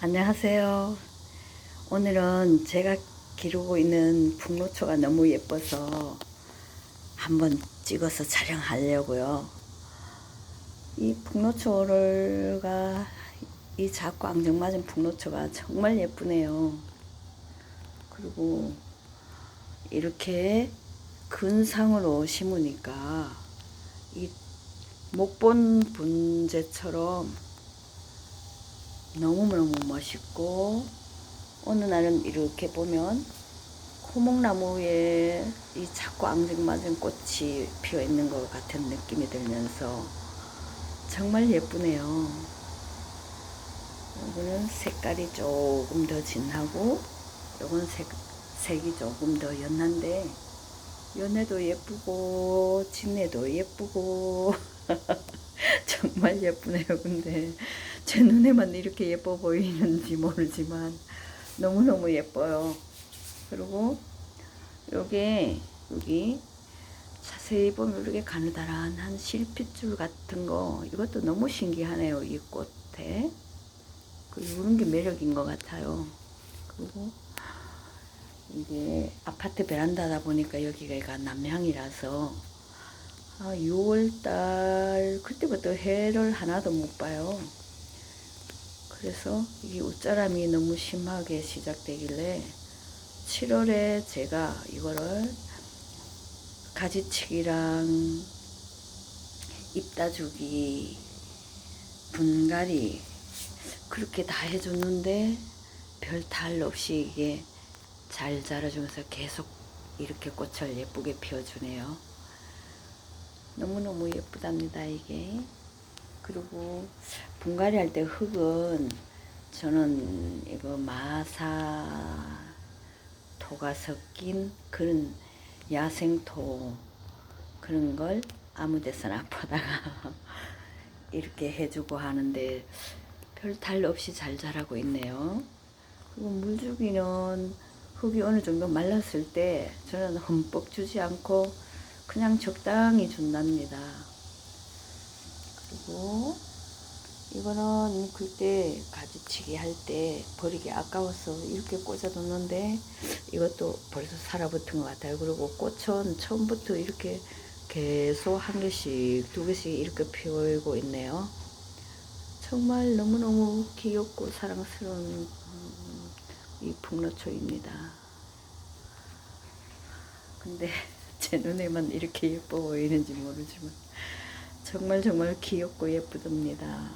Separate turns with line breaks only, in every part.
안녕하세요. 오늘은 제가 기르고 있는 북노초가 너무 예뻐서 한번 찍어서 촬영하려고요. 이 북노초가 이 작고 앙증맞은 북노초가 정말 예쁘네요. 그리고 이렇게 근상으로 심으니까 이 목본 분재처럼 너무너무 멋있고 어느 날은 이렇게 보면 코목나무에 이 작고 앙증맞은 꽃이 피어 있는 것 같은 느낌이 들면서 정말 예쁘네요. 이거는 색깔이 조금 더 진하고 이건 색, 색이 조금 더 연한데 연애도 예쁘고 진내도 예쁘고 정말 예쁘네요. 근데 제 눈에만 이렇게 예뻐 보이는지 모르지만 너무너무 예뻐요. 그리고 요게 여기 자세히 보면 이렇게 가느다란한 실핏줄 같은 거 이것도 너무 신기하네요. 이 꽃에. 그 이런 게 매력인 것 같아요. 그리고 이게 아파트 베란다다 보니까 여기가 남향이라서 아, 6월달 그때부터 해를 하나도 못 봐요. 그래서 이 옷자람이 너무 심하게 시작되길래 7월에 제가 이거를 가지치기랑 입다주기 분갈이 그렇게 다 해줬는데 별 탈 없이 이게 잘 자라주면서 계속 이렇게 꽃을 예쁘게 피워주네요. 너무너무 예쁘답니다, 이게. 그리고 분갈이 할 때 흙은 저는 이거 마사 토가 섞인 그런 야생토 그런 걸 아무 데서나 퍼다가 이렇게 해주고 하는데 별 탈 없이 잘 자라고 있네요. 그리고 물주기는 흙이 어느 정도 말랐을 때 저는 흠뻑 주지 않고 그냥 적당히 준답니다. 그리고 이거는 그때 가지치기 할 때 버리기 아까워서 이렇게 꽂아뒀는데 이것도 벌써 살아붙은 것 같아요. 그리고 꽃은 처음부터 이렇게 계속 한 개씩 두 개씩 이렇게 피우고 있네요. 정말 너무너무 귀엽고 사랑스러운 음, 이 북노초입니다. 근데 제 눈에만 이렇게 예뻐 보이는지 모르지만 정말 정말 귀엽고 예쁘답니다.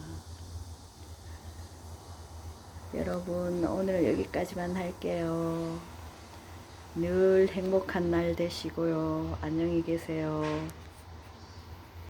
여러분 오늘 여기까지만 할게요. 늘 행복한 날 되시고요. 안녕히 계세요.